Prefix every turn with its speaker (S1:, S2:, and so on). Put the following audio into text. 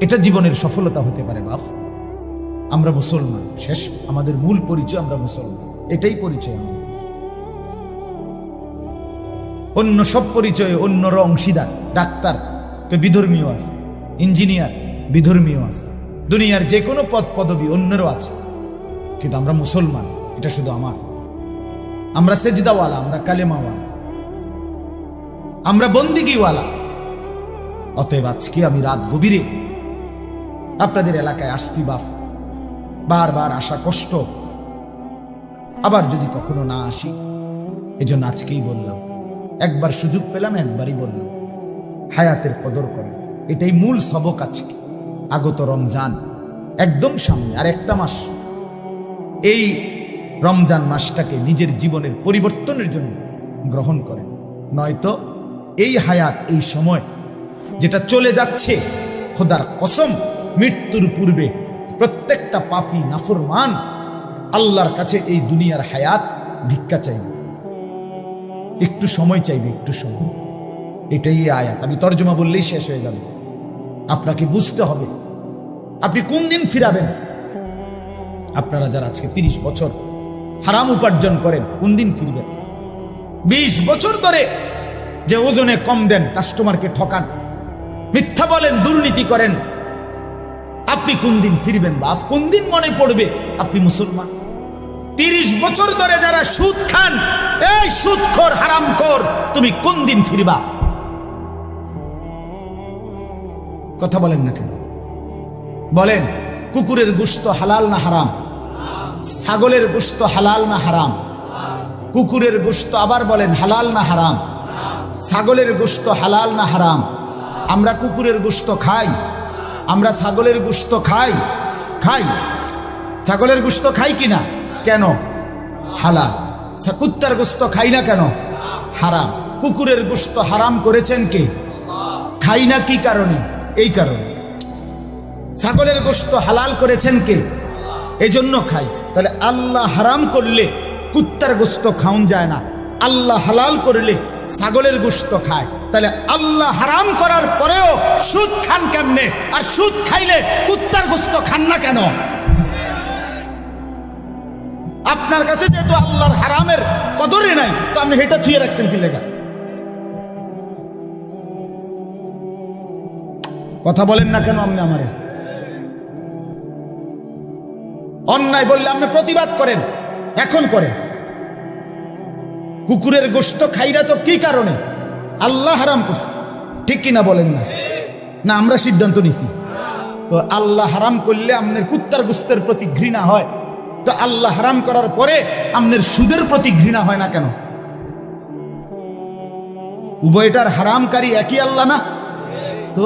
S1: এটা জীবনের সফলতা হতে পারে, বাপ। আমরা মুসলমান, শেষ। আমাদের মূল পরিচয় আমরা মুসলমান। এটাই পরিচয় আমাদের অন্য সব পরিচয়ে অন্যরা অংশীদার। ডাক্তার, তো বিধর্মীয় আছে। ইঞ্জিনিয়ার বিধর্মীয় আছে। দুনিয়ার যে কোনো পদ পদবি অন্যেরও আছে। কিন্তু আমরা মুসলমান, এটা শুধু আমার। আমরা সেজদাওয়ালা, আমরা কালেমাওয়ালা। আমরা বন্দিগিওয়ালা। অতএব আজকে আমি রাত গভীরে আপনাদের এলাকায় আসছি বাফ বারবার আসা কষ্ট। আবার যদি কখনো না আসি, এজন্য আজকেই বললাম, একবার সুযোগ পেলাম, একবারই বললাম, হায়াতের কদর করে। এটাই মূল সবক আজকে, আগত রমজান, একদম সামনে, আর একটা মাস। এই রমজান মাসটাকে নিজের জীবনের পরিবর্তনের জন্য গ্রহণ করেন। নয়তো এই হায়াত, এই সময়, যেটা চলে যাচ্ছে, খোদার কসম মৃত্যুর পূর্বে প্রত্যেকটা পাপী নাফরমান আল্লাহর কাছে এই দুনিয়ার হায়াত ভিক্ষা চাইবে। একটু সময় চাইবে, একটু সময়। এটাই আয়াত। আমি তর্জমা বললেই শেষ হয়ে যাবে। আপনাকে বুঝতে হবে। আপনি কোন দিন ফিরাবেন? আপনারা যারা আজকে তিরিশ বছর হারাম উপার্জন করেন, কোন দিন ফিরবেন? বিশ বছর ধরে যে ওজনে কম দেন কাস্টমারকে ঠকান, মিথ্যা বলেন, দুর্নীতি করেন আপনি কোন দিন ফিরবেন বাপ? কোন দিন মনে পড়বে? আপনি মুসলমান। তিরিশ বছর ধরে যারা সুদ খান, এই সুদখোর, হারামখোর, তুমি কোন দিন ফিরবা? কথা বলেন না কেন? বলেন, কুকুরের গুস্ত হালাল না হারাম? ছাগলের গুস্ত হালাল না হারাম? কুকুরের গুস্ত আবার বলেন, হালাল না হারাম? ছাগলের গুস্ত হালাল না হারাম? আমরা কুকুরের গুস্ত খাই। আমরা ছাগলের গুস্ত খাই। খাই? ছাগলের গুস্ত খাই কি না? কেন? হালাল। কুত্তার গুস্ত খাই না কেন? হারাম। কুকুরের গুস্ত হারাম করেছেন কে? খাই না কি কারণে? এই কারণে। ছাগলের গোস্ত হালাল করেছেন কে? এজন্য খাই। তাহলে আল্লাহ হারাম করলে কুত্তার গোস্ত খাওন যায় না। আল্লাহ হালাল করলে ছাগলের গোস্ত খায়। তাহলে আল্লাহ হারাম করার পরেও সুদ খান কেমনে? আর সুদ খাইলে কুত্তার গোস্ত খান না কেন? আপনার কাছে যেহেতু আল্লাহর হারামের কদরে নাই, তো আপনি হেটা থুয়ে রাখছেন কি লেখা কথা বলেন না কেন আপনি আমারে? অন্যায় বললে আপনি প্রতিবাদ করেন, এখন করেন। কুকুরের গোস্ত খাইরা তো কি কারণে? আল্লাহ হারাম করছে। ঠিক কিনা বলেন না? না, আমরা সিদ্ধান্ত নিছি। তো আল্লাহ হারাম করলে আপনার কুত্তার গোস্তের প্রতি ঘৃণা হয়। তো আল্লাহ হারাম করার পরে আপনার সুদের প্রতি ঘৃণা হয় না কেন? উভয়টার হারামকারী একই আল্লাহ না? তো